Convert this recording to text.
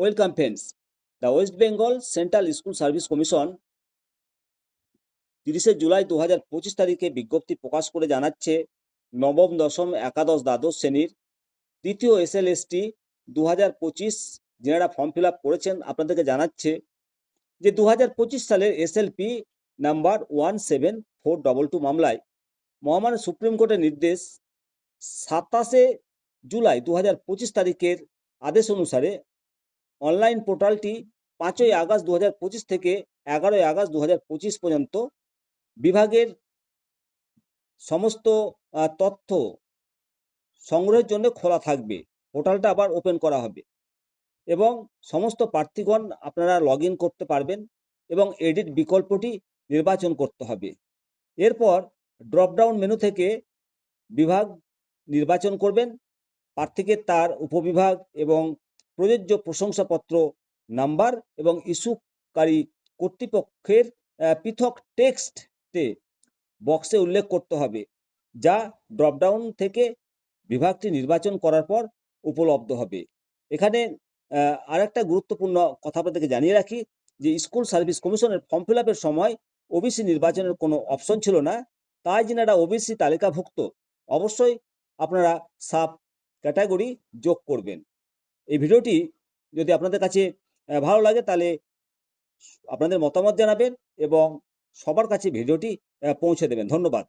Welcome friends the West Bengal central school service commission তিরিশে July দু হাজার পঁচিশ তারিখে বিজ্ঞপ্তি প্রকাশ করে জানাচ্ছে, নবম, দশম, একাদশ, দ্বাদশ শ্রেণির তৃতীয় এস এল এস টি দু হাজার পঁচিশ যারা ফর্ম ফিল আপ করেছেন, আপনাদেরকে জানাচ্ছে যে দু হাজার পঁচিশ সালের S L P number one seven four double two মামলায় মহামান্য সুপ্রিম কোর্টের নির্দেশ সাতাশে জুলাই দু হাজার পঁচিশ তারিখের আদেশ অনুসারে অনলাইন পোর্টালটি পাঁচই আগস্ট দু পঁচিশ থেকে এগারোই আগস্ট দু হাজার পঁচিশ পর্যন্ত বিভাগের সমস্ত তথ্য সংগ্রহের জন্য খোলা থাকবে। পোর্টালটা আবার ওপেন করা হবে। এবং সমস্ত প্রার্থীগণ আপনারা লগ করতে পারবেন এবং এডিট বিকল্পটি নির্বাচন করতে হবে। এরপর ড্রপডাউন মেনু থেকে বিভাগ নির্বাচন করবেন। প্রার্থীকে তার উপবিভাগ এবং প্রযোজ্য প্রশংসাপত্র নাম্বার এবং ইস্যুকারী কর্তৃপক্ষের পৃথক টেক্সটে বক্সে উল্লেখ করতে হবে, যা ড্রপডাউন থেকে বিভাগটি নির্বাচন করার পর উপলব্ধ হবে। এখানে আরেকটা গুরুত্বপূর্ণ কথা আপনাদেরকে জানিয়ে রাখি, যে স্কুল সার্ভিস কমিশনের ফর্ম ফিল সময় ওবিসি নির্বাচনের কোনো অপশন ছিল না, তাই যিনারা ওবিসি তালিকাভুক্ত, অবশ্যই আপনারা সাব ক্যাটাগরি যোগ করবেন। এই ভিডিওটি যদি আপনাদের কাছে ভালো লাগে তাহলে আপনাদের মতামত জানাবেন এবং সবার কাছে ভিডিওটি পৌঁছে দেবেন। ধন্যবাদ।